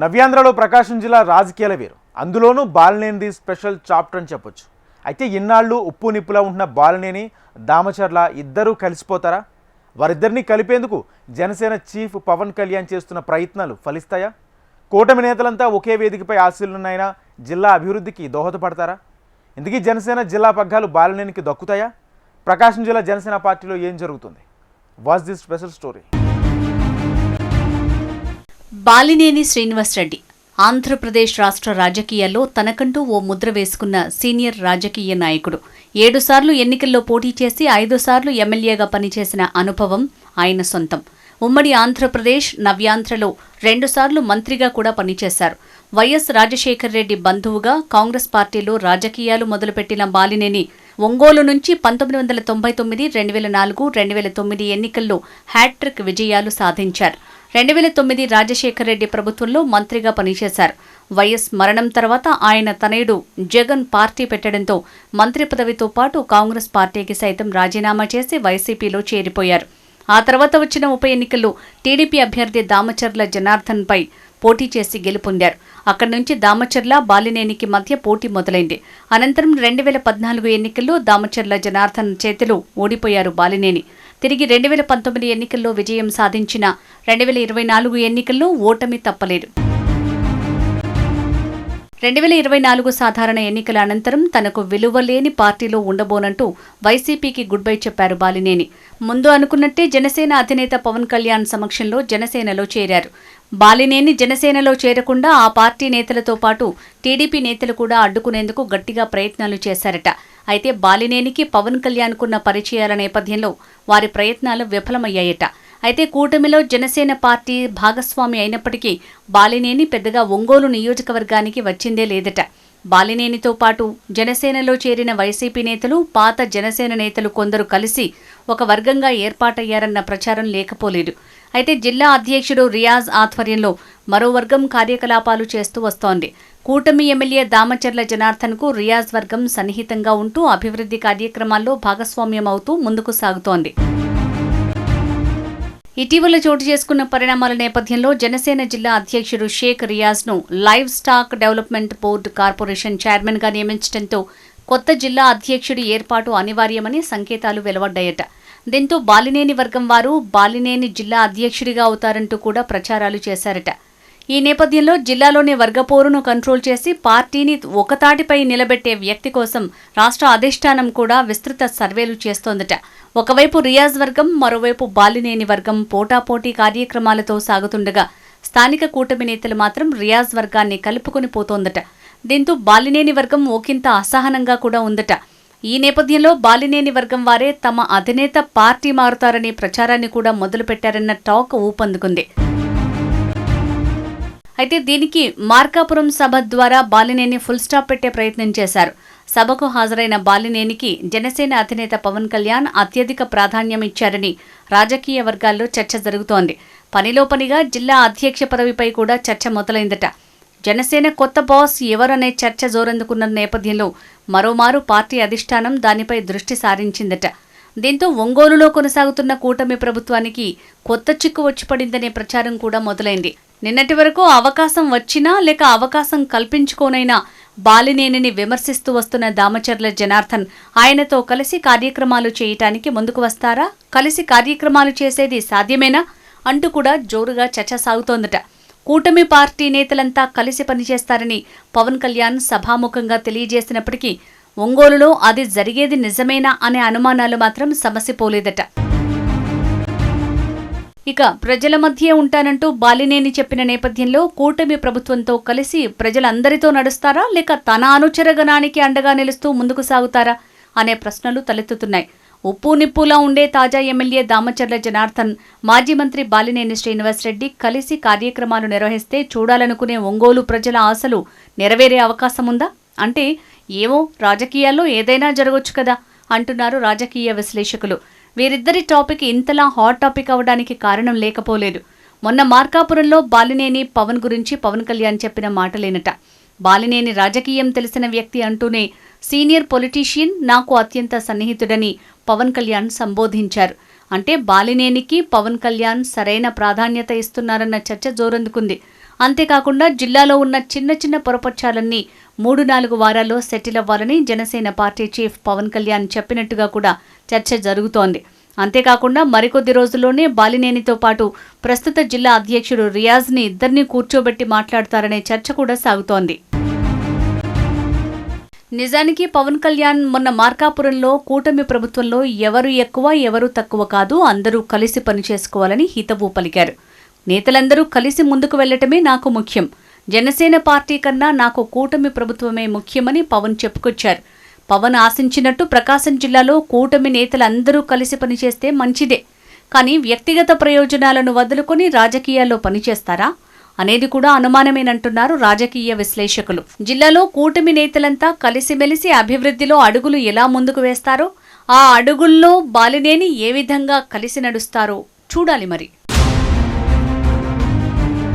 నవ్యాంధ్రలో ప్రకాశం జిల్లా రాజకీయాల వేరు. అందులోనూ బాలినేనిది స్పెషల్ చాప్టర్ అని చెప్పొచ్చు. అయితే ఇన్నాళ్ళు ఉప్పు నిప్పులా ఉంటున్న బాలినేని దామచర్ల ఇద్దరూ కలిసిపోతారా? వారిద్దరిని కలిపేందుకు జనసేన చీఫ్ పవన్ కళ్యాణ్ చేస్తున్న ప్రయత్నాలు ఫలిస్తాయా? కూటమి నేతలంతా ఒకే వేదికపై ఆశీలున్నాయినా? జిల్లా అభివృద్ధికి దోహదపడతారా? ఇందుకీ జనసేన జిల్లా పగ్గాలు బాలినేనికి దక్కుతాయా? ప్రకాశం జిల్లా జనసేన పార్టీలో ఏం జరుగుతుంది? Was this special story. Balineni Srinivasareddy Andhra Pradesh రాష్ట్ర రాజకీయాల్లో తనకంటూ ఓ ముద్ర వేసుకున్న సీనియర్ రాజకీయ నాయకుడు. ఏడుసార్లు ఎన్నికల్లో పోటీ చేసి ఐదుసార్లు ఎమ్మెల్యేగా పనిచేసిన అనుభవం ఆయన సొంతం. ఉమ్మడి ఆంధ్రప్రదేశ్ నవ్యాంధ్రలో రెండుసార్లు మంత్రిగా కూడా పనిచేశారు. వైఎస్ రాజశేఖర్ రెడ్డి బంధువుగా కాంగ్రెస్ పార్టీలో రాజకీయాలు మొదలుపెట్టిన బాలినేని ఒంగోలు నుంచి పంతొమ్మిది వందల తొంభై తొమ్మిది రెండు వేల నాలుగు రెండు వేల తొమ్మిది ఎన్నికల్లో హ్యాట్రిక్ విజయాలు సాధించారు. రెండు వేల తొమ్మిది రాజశేఖర రెడ్డి ప్రభుత్వంలో మంత్రిగా పనిచేశారు. వైఎస్ మరణం తర్వాత ఆయన తనయుడు జగన్ పార్టీ పెట్టడంతో మంత్రి పదవితో పాటు కాంగ్రెస్ పార్టీకి సైతం రాజీనామా చేసి వైసీపీలో చేరిపోయారు. ఆ తర్వాత వచ్చిన ఉప ఎన్నికల్లో టీడీపీ అభ్యర్థి దామచర్ల జనార్దన్పై పోటీ చేసి గెలుపొందారు. అక్కడి నుంచి దామచర్ల బాలినేనికి మధ్య పోటీ మొదలైంది. అనంతరం రెండు వేల పద్నాలుగు ఎన్నికల్లో దామచర్ల జనార్దన్ చేతిలో ఓడిపోయారు బాలినేని. తిరిగి రెండు వేల పంతొమ్మిది ఎన్నికల్లో విజయం సాధించిన రెండు వేల ఇరవై నాలుగు ఎన్నికల్లో ఓటమి తప్పలేదు. రెండు వేల ఇరవై నాలుగు సాధారణ ఎన్నికల అనంతరం తనకు విలువలేని పార్టీలో ఉండబోనంటూ వైసీపీకి గుడ్ బై చెప్పారు బాలినేని. ముందు అనుకున్నట్టే జనసేన అధినేత పవన్ కళ్యాణ్ సమక్షంలో జనసేనలో చేరారు. బాలినేని జనసేనలో చేరకుండా ఆ పార్టీ నేతలతో పాటు టీడీపీ నేతలు కూడా అడ్డుకునేందుకు గట్టిగా ప్రయత్నాలు చేశారట. అయితే బాలినేనికి పవన్ కళ్యాణ్కున్న పరిచయాల నేపథ్యంలో వారి ప్రయత్నాలు విఫలమయ్యాయట. అయితే కూటమిలో జనసేన పార్టీ భాగస్వామి అయినప్పటికీ బాలినేని పెద్దగా ఒంగోలు నియోజకవర్గానికి వచ్చిందే లేదట. బాలినేనితో పాటు జనసేనలో చేరిన వైసీపీ నేతలు పాత జనసేన నేతలు కొందరు కలిసి ఒక వర్గంగా ఏర్పాటయ్యారన్న ప్రచారం లేకపోలేదు. అయితే జిల్లా అధ్యక్షుడు రియాజ్ ఆధ్వర్యంలో మరో వర్గం కార్యకలాపాలు చేస్తూ వస్తోంది. కూటమి ఎమ్మెల్యే దామచర్ల జనార్దన్కు రియాజ్ వర్గం సన్నిహితంగా ఉంటూ అభివృద్ధి కార్యక్రమాల్లో భాగస్వామ్యం అవుతూ ముందుకు సాగుతోంది. ఇటీవల చోటు చేసుకున్న పరిణామాల నేపథ్యంలో జనసేన జిల్లా అధ్యక్షుడు షేక్ రియాజ్ను livestock development board corporation చైర్మన్గా నియమించడంతో కొత్త జిల్లా అధ్యక్షుడి ఏర్పాటు అనివార్యమని సంకేతాలు వెలువడ్డాయట. దీంతో బాలినేని వర్గం వారు బాలినేని జిల్లా అధ్యక్షుడిగా అవుతారంటూ కూడా ప్రచారాలు చేశారట. ఈ నేపథ్యంలో జిల్లాలోని వర్గపోరును కంట్రోల్ చేసి పార్టీని ఒకతాటిపై నిలబెట్టే వ్యక్తి కోసం రాష్ట్ర అధిష్టానం కూడా విస్తృత సర్వేలు చేస్తోందట. ఒకవైపు రియాజ్ వర్గం మరోవైపు బాలినేని వర్గం పోటాపోటీ కార్యక్రమాలతో సాగుతుండగా స్థానిక కూటమి నేతలు మాత్రం రియాజ్ వర్గాన్ని కలుపుకొని పోతోందట. దీంతో బాలినేని వర్గం ఓకింత అసహనంగా కూడా ఉందట. ఈ నేపథ్యంలో బాలినేని వర్గం వారే తమ అధినేత పార్టీ మారుతారనే ప్రచారాన్ని కూడా మొదలుపెట్టారన్న టాక్ ఊపందుకుంది. అయితే దీనికి మార్కాపురం సభ ద్వారా బాలినేని ఫుల్ స్టాప్ పెట్టే ప్రయత్నం చేశారు. సభకు హాజరైన బాలినేనికి జనసేన అధినేత పవన్ కళ్యాణ్ అత్యధిక ప్రాధాన్యం ఇచ్చారని రాజకీయ వర్గాల్లో చర్చ జరుగుతోంది. పనిలో పనిగా జిల్లా అధ్యక్ష పదవిపై కూడా చర్చ మొదలైందట. జనసేన కొత్త బాస్ ఎవరనే చర్చ జోరందుకున్న నేపథ్యంలో మరోమారు పార్టీ అధిష్టానం దానిపై దృష్టి సారించిందట. దీంతో ఒంగోలులో కొనసాగుతున్న కూటమి ప్రభుత్వానికి కొత్త చిక్కు వచ్చి పడిందనే ప్రచారం కూడా మొదలైంది. నిన్నటి వరకు అవకాశం వచ్చినా లేక అవకాశం కల్పించుకోనైనా బాలినేనిని విమర్శిస్తూ వస్తున్న దామచర్ల జనార్దన్ ఆయనతో కలిసి కార్యక్రమాలు చేయటానికి ముందుకు వస్తారా? కలిసి కార్యక్రమాలు చేసేది సాధ్యమేనా? అంటూ కూడా జోరుగా చర్చ సాగుతోందట. కూటమి పార్టీ నేతలంతా కలిసి పనిచేస్తారని పవన్ కళ్యాణ్ సభాముఖంగా తెలియజేసినప్పటికీ ఒంగోలులో అది జరిగేది నిజమేనా అనే అనుమానాలు మాత్రం సమసిపోలేదట. ఇక ప్రజల మధ్య ఉంటానంటూ బాలినేని చెప్పిన నేపథ్యంలో కూటమి ప్రభుత్వంతో కలిసి ప్రజలందరితో నడుస్తారా లేక తన అనుచరగణానికి అండగా నిలుస్తూ ముందుకు సాగుతారా అనే ప్రశ్నలు తలెత్తుతున్నాయి. ఉప్పు నిప్పులా ఉండే తాజా ఎమ్మెల్యే దామచర్ల జనార్దన్ మాజీ మంత్రి బాలినేని శ్రీనివాసరెడ్డి కలిసి కార్యక్రమాలు నిర్వహిస్తే చూడాలనుకునే ఒంగోలు ప్రజల ఆశలు నెరవేరే అవకాశం ఉందా అంటే ఏమో రాజకీయాల్లో ఏదైనా జరగొచ్చు కదా అంటున్నారు రాజకీయ విశ్లేషకులు. వీరిద్దరి టాపిక్ ఇంతలా హాట్ టాపిక్ అవడానికి కారణం లేకపోలేదు. మొన్న మార్కాపురంలో బాలినేని పవన్ గురించి పవన్ కళ్యాణ్ చెప్పిన మాటలేనట బాలినేని రాజకీయం తెలిసిన వ్యక్తి అంటూనే సీనియర్ పొలిటీషియన్ నాకు అత్యంత సన్నిహితుడని పవన్ కళ్యాణ్ సంబోధించారు. అంటే బాలినేనికి పవన్ కళ్యాణ్ సరైన ప్రాధాన్యత ఇస్తున్నారన్న చర్చ జోరందుకుంది. అంతేకాకుండా జిల్లాలో ఉన్న చిన్న చిన్న పొరపక్షాలన్నీ మూడు నాలుగు వారాల్లో సెటిల్ అవ్వాలని జనసేన పార్టీ చీఫ్ పవన్ కళ్యాణ్ చెప్పినట్టుగా కూడా చర్చ జరుగుతోంది. అంతేకాకుండా మరికొద్ది రోజుల్లోనే బాలినేనితో పాటు ప్రస్తుత జిల్లా అధ్యక్షుడు రియాజ్ని ఇద్దరిని కూర్చోబెట్టి మాట్లాడతారనే చర్చ కూడా సాగుతోంది. నిజానికి పవన్ కళ్యాణ్ మొన్న మార్కాపురంలో కూటమి ప్రభుత్వంలో ఎవరు ఎక్కువ ఎవరు తక్కువ కాదు అందరూ కలిసి పనిచేసుకోవాలని హితవు పలికారు. నేతలందరూ కలిసి ముందుకు వెళ్ళటమే నాకు ముఖ్యం. జనసేన పార్టీ కన్నా నాకు కూటమి ప్రభుత్వమే ముఖ్యమని పవన్ చెప్పుకొచ్చారు. పవన్ ఆశించినట్టు ప్రకాశం జిల్లాలో కూటమి నేతలందరూ కలిసి పనిచేస్తే మంచిదే. కానీ వ్యక్తిగత ప్రయోజనాలను వదులుకొని రాజకీయాల్లో పనిచేస్తారా? అనేది కూడా అనుమానమేనంటున్నారు రాజకీయ విశ్లేషకులు. జిల్లాలో కూటమి నేతలంతా కలిసిమెలిసి అభివృద్ధిలో అడుగులు ఎలా ముందుకు వేస్తారో ఆ అడుగుల్లో బాలినేని ఏ విధంగా కలిసి నడుస్తారో చూడాలి మరి.